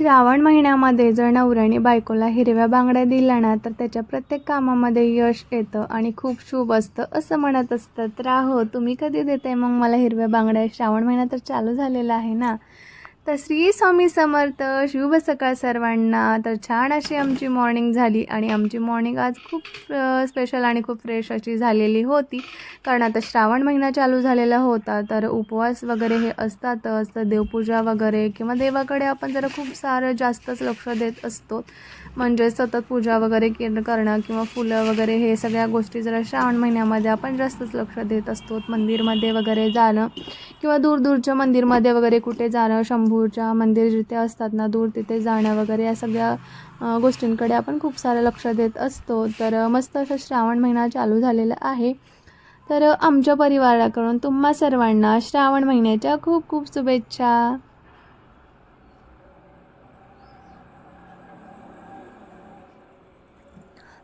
श्रावण महिन्यामध्ये जर नवऱ्याने बायकोला हिरव्या बांगड्या दिल्या ना तर त्याच्या प्रत्येक कामामध्ये यश येतं आणि खूप शुभ असतं असं म्हणत असतं तर आहो तुम्ही कधी देते मग मला हिरव्या बांगड्या श्रावण महिना तर चालू झालेला आहे ना. तर श्री स्वामी समर्थ शुभ सकाळ सर्वांना. तर छान अशी आमची मॉर्निंग झाली आणि आमची मॉर्निंग आज खूप स्पेशल आणि खूप फ्रेश अशी झालेली होती. कारण आता श्रावण महिना चालू झालेला होता तर उपवास वगैरे हे असतातच. तर देवपूजा वगैरे किंवा देवाकडे आपण जरा खूप सारं जास्तच लक्ष देत असतो. म्हणजे सतत पूजा वगैरे के करणं किंवा फुलं वगैरे हे सगळ्या गोष्टी जरा श्रावण महिन्यामध्ये आपण जास्तच लक्ष देत असतो. मंदिरमध्ये वगैरे जाणं किंवा दूरदूरच्या मंदिरमध्ये वगैरे कुठे जाणं शंभूच्या मंदिर जिथे असतात ना दूर तिथे जाणं वगैरे या सगळ्या गोष्टींकडे आपण खूप सारं लक्ष देत असतो. तर मस्त असं श्रावण महिना चालू झालेला आहे. तर आमच्या परिवाराकडून तुम्हा सर्वांना श्रावण महिन्याच्या खूप खूप शुभेच्छा.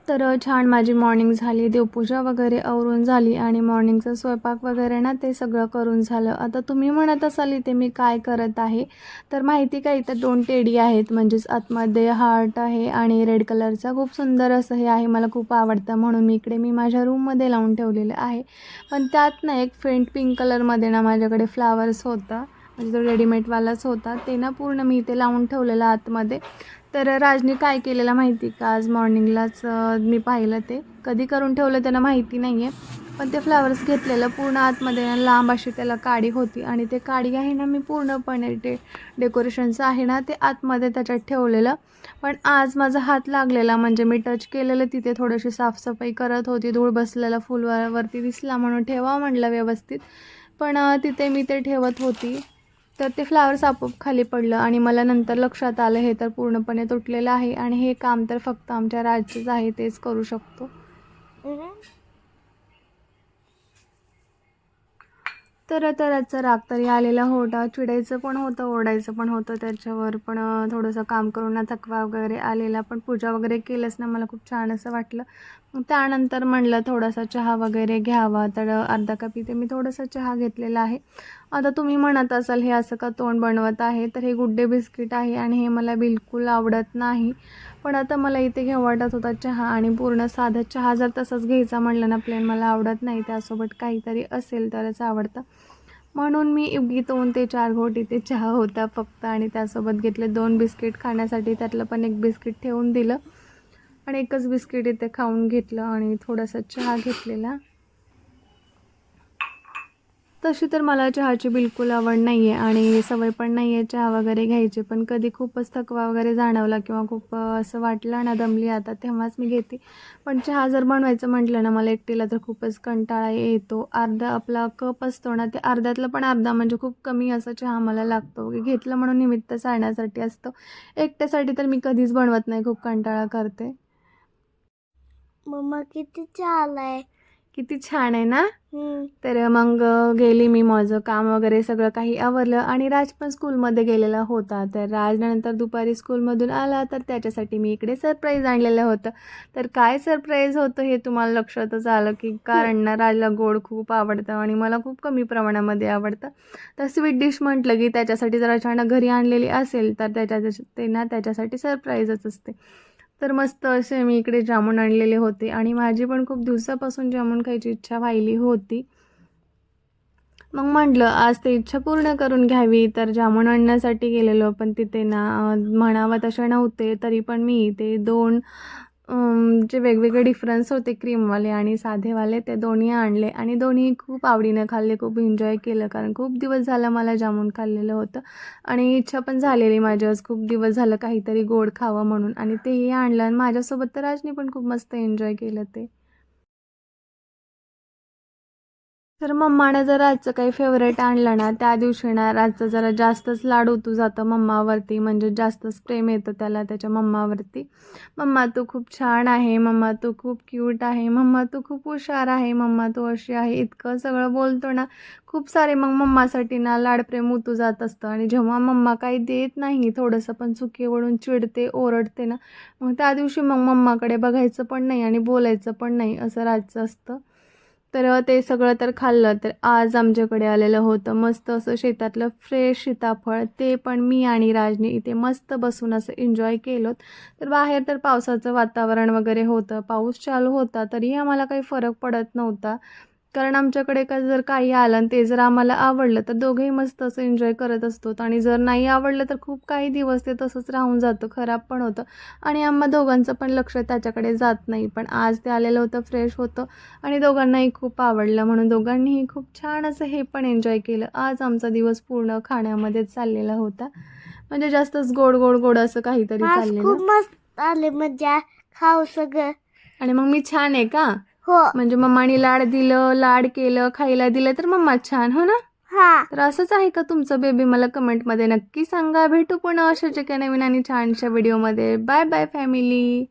तर छान माझी मॉर्निंग झाली. देवपूजा वगैरे आवरून झाली आणि मॉर्निंगचा स्वयंपाक वगैरे ना ते सगळं करून झालं. आता तुम्ही म्हणत असाल इथे मी काय करत आहे तर माहिती का इथं दोन टेडी आहेत. म्हणजेच आतमध्ये हार्ट आहे आणि रेड कलरचा खूप सुंदर असं हे आहे. मला खूप आवडतं म्हणून मी इकडे मी माझ्या रूममध्ये लावून ठेवलेलं आहे. पण त्यात ना एक फेंट पिंक कलरमध्ये ना माझ्याकडे फ्लावर्स होता. म्हणजे तो रेडीमेडवालाच होता. ते ना पूर्ण मी इथे लावून ठेवलेलं आतमध्ये. तर राजने काय केलेलं माहिती का? आज मॉर्निंगलाच मी पाहिलं ते. कधी करून ठेवलं त्यांना माहिती नाही आहे पण ते फ्लावर्स घेतलेलं पूर्ण आतमध्ये लांब अशी त्याला काडी होती. आणि ते काडी आहे ना मी पूर्णपणे ते डेकोरेशनचं आहे ना ते आतमध्ये त्याच्यात ठेवलेलं. पण आज माझा हात लागलेला म्हणजे मी टच केलेलं तिथे थोडीशी साफसफाई करत होती. धूळ बसलेला फुलवरती दिसला म्हणून ठेवा म्हटलं व्यवस्थित. पण तिथे मी ते ठेवत होती. तर ते फ्लावर्स आपोआप खाली पडलं आणि मला नंतर लक्षात आलं हे तर पूर्णपणे तुटलेलं आहे आणि हे काम तर फक्त आमच्या राज्याचं आहे तेच करू शकतो. तर तराचा राग तरी आलेला होता चिडायचं पण होतं ओरडायचं पण होतं त्याच्यावर पण थोडंसं काम करून ना थकवा वगैरे आलेला पण पूजा वगैरे केलंच ना मला खूप छान असं वाटलं. मग त्यानंतर म्हणलं थोडासा चहा वगैरे घ्यावा तर अर्धा कप इथे मी थोडासा चहा घेतलेला आहे. आता तुम्ही म्हणत असाल हे असं का तोंड बनवत आहे? तर हे गुड्डे बिस्किट आहे आणि हे मला बिलकुल आवडत नाही. पण आता मला इथे घेऊ वाटत होता चहा आणि पूर्ण साधा चहा जर तसंच घ्यायचा म्हणलं ना प्लेन मला आवडत नाही. त्यासोबत काहीतरी असेल तरच आवडतं. म्हणून मी इवगी दोन ते चार घोट इथे चहा होता फक्त आणि त्यासोबत घेतले दोन बिस्किट खाण्यासाठी. त्यातलं पण एक बिस्किट ठेवून दिलं आणि एकच बिस्किट इथे खाऊन घेतलं आणि थोडासा चहा घेतलेला. तशी तर मला चहाची बिलकुल आवड नाही आहे आणि सवय पण नाही आहे चहा वगैरे घ्यायची. पण कधी खूपच थकवा वगैरे जाणवला किंवा खूप असं वाटलं ना दमली आता तेव्हाच मी घेते. पण चहा जर बनवायचं म्हटलं ना मला एकटीला तर खूपच कंटाळा येतो. अर्धा आपला कप असतो ना ते अर्ध्यातलं पण अर्धा म्हणजे खूप कमी असा चहा मला लागतो. घेतलं म्हणून निमित्त साडण्यासाठी असतं. एकट्यासाठी तर मी कधीच बनवत नाही खूप कंटाळा करते. मम्मा किती चहा आहे किती छान आहे ना. तर मग गेली मी माझं काम वगैरे सगळं काही आवरलं आणि राज पण स्कूलमध्ये गेलेला होता. तर राज नंतर दुपारी स्कूलमधून आला तर त्याच्यासाठी मी इकडे सरप्राईज आणलेलं होतं. तर काय सरप्राईज होतं हे तुम्हाला लक्षातच आलं की कारण ना राजला गोड खूप आवडतं आणि मला खूप कमी प्रमाणामध्ये आवडतं. तर स्वीट डिश म्हटलं की त्याच्यासाठी जर अचानक घरी आणलेली असेल तर त्याच्या ते ना त्याच्यासाठी सरप्राईजच असते. तर मस्त असे मी इकडे जामून आणलेले होते. आणि माझी पण खूप दिवसापासून जामून खायची इच्छा व्हायली होती. मग म्हटलं आज ते इच्छा पूर्ण करून घ्यावी तर जामून आणण्यासाठी गेलेलो. पण तिथे ना म्हणावं तसे नव्हते तरी पण मी ते दोन जे वेगवेगळे डिफरन्स होते क्रीमवाले आणि साधेवाले ते दोन्ही आणले आणि दोन्ही खूप आवडीनं खाल्ले खूप एन्जॉय केलं. कारण खूप दिवस झालं मला जामून खाल्लेलं होतं आणि इच्छा पण झालेली माझी आज खूप दिवस झालं काहीतरी गोड खावं म्हणून आणि तेही आणलं आणि माझ्यासोबत तर राजनी पण खूप मस्त एन्जॉय केलं ते. तर मम्मानं जर आजचं काही फेवरेट आणलं ना त्या दिवशी ना राजचं जरा जास्तच लाड होतो जातं मम्मावरती म्हणजे जास्तच प्रेम येतं त्याला त्याच्या मम्मावरती. मम्मा तू खूप छान आहे मम्मा तू खूप क्यूट आहे मम्मा तू खूप हुशार आहे मम्मा तू अशी आहे. इतकं सगळं बोलतो ना खूप सारे मग मम्मासाठी ना लाडप्रेम उतू जात असतं. आणि जेव्हा मम्मा काही देत नाही थोडंसं पण चुकीवरून चिडते ओरडते ना मग त्या दिवशी मग मम्माकडे बघायचं पण नाही आणि बोलायचं पण नाही असं राजचं असतं. तर ते सगळं तर खाल्लं. तर आज आमच्याकडे आलेलं होतं मस्त असं शेतातलं फ्रेश सीताफळ. ते पण मी आणि राजनी इथे मस्त बसून असं एन्जॉय केलं तर बाहेर तर पावसाचं वातावरण वगैरे होतं. पाऊस चालू होता तरीही आम्हाला काही फरक पडत नव्हता. कारण आमच्याकडे का जर काही आलं आणि ते जर आम्हाला आवडलं तर दोघेही मस्त असं एन्जॉय करत असतो. आणि जर नाही आवडलं तर खूप काही दिवस ते तसंच राहून जातं खराब पण होतं. आणि आम्हा दोघांचं पण लक्ष त्याच्याकडे जात नाही. पण आज ते आलेलं होतं फ्रेश होतं आणि दोघांनाही खूप आवडलं. म्हणून दोघांनीही खूप छान असं हे पण एन्जॉय केलं. आज आमचा दिवस पूर्ण खाण्यामध्येच चाललेला होता. म्हणजे जास्तच गोड गोड गोड असं काहीतरी चाललेलं. खूप मस्त आले मजा खाऊ सगळं. आणि मग मी छान आहे का? हो. म्हणजे मम्माने लाड दिलं लाड केलं खायला दिलं तर मम्मा छान हो ना? हा. तर असंच आहे का तुमचं बेबी? मला कमेंटमध्ये नक्की सांगा. भेटू पुन्हा अशाच एका नवीन आणि छानशा व्हिडिओमध्ये. Bye bye family.